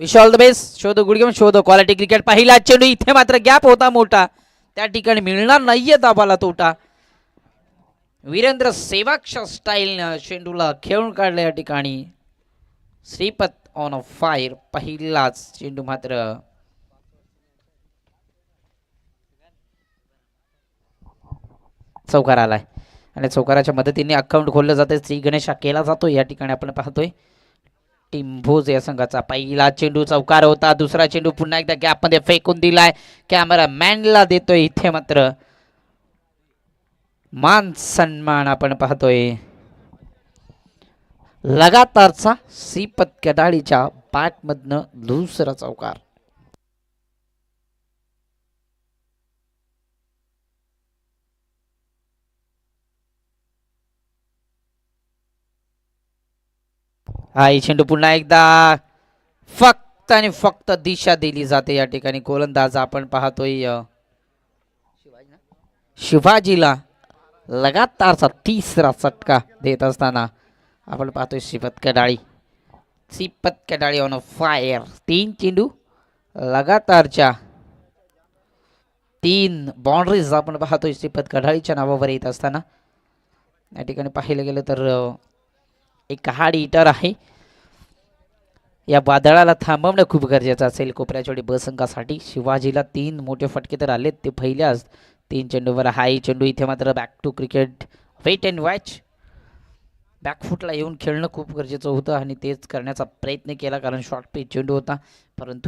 Wish all the best Shodh good game Shodh. Quality cricket पहिला चेंडू इथे मात्र गॅप होता मोठा. त्या ठिकाणी मिळणार नाहीये दाबाला तोटा. वीरेंद्र सेवाक्ष स्टाईलनं चेंडूला खेळून काढलं या ठिकाणी. श्रीपत ऑन अ फायर पहिलाच चेंडू मात्र. चौकार आलाय. आणि चौकाराच्या मदतीने अकाउंट खोललं जाते श्री गणेश हा केला जातो या ठिकाणी आपण पाहतोय. टिंभोज या संघाचा पहिला चेंडू चौकार होता. दुसरा चेंडू पुन्हा एकदा गॅपमध्ये फेकून दिलाय. कॅमेरा मॅनला देतोय इथे मात्र. मान सन्मान आपण पाहतोय. लगातारचा श्रीपत कडाळीच्या बॅटमधनं दुसरा चौकार. आई चेंडू पुन्हा एकदा. फक्त आणि फक्त दिशा दिली जाते या ठिकाणी. गोलंदाज आपण पाहतोय शिवाजीला लगातारचा तिसरा चटका देत असताना आपण पाहतोय श्रीपत कडाळी. सिपत कडाळी ऑन फायर तीन चेंडू लगातारच्या तीन बाउंड्रीज आपण पाहतोय श्रीपत कडाळीच्या नावावर येत असताना. या ठिकाणी पाहिलं गेलं तर एक हाड इटर आहे. या वादळाला थांबवणं खूप गरजेचं असेल. कोपऱ्याचोडी बसंकासाठी शिवाजीला तीन मोठे फटके तर आलेत. ते पहिल्याच तीन चेंडूवर हाय चेंडू इथे मात्र back to cricket wait and watch बॅकफूटला येऊन खेळणं खूप गरजेचं होतं आणि तेच करण्याचा प्रयत्न केला कारण शॉर्ट पिच चेंडू होता. परंतु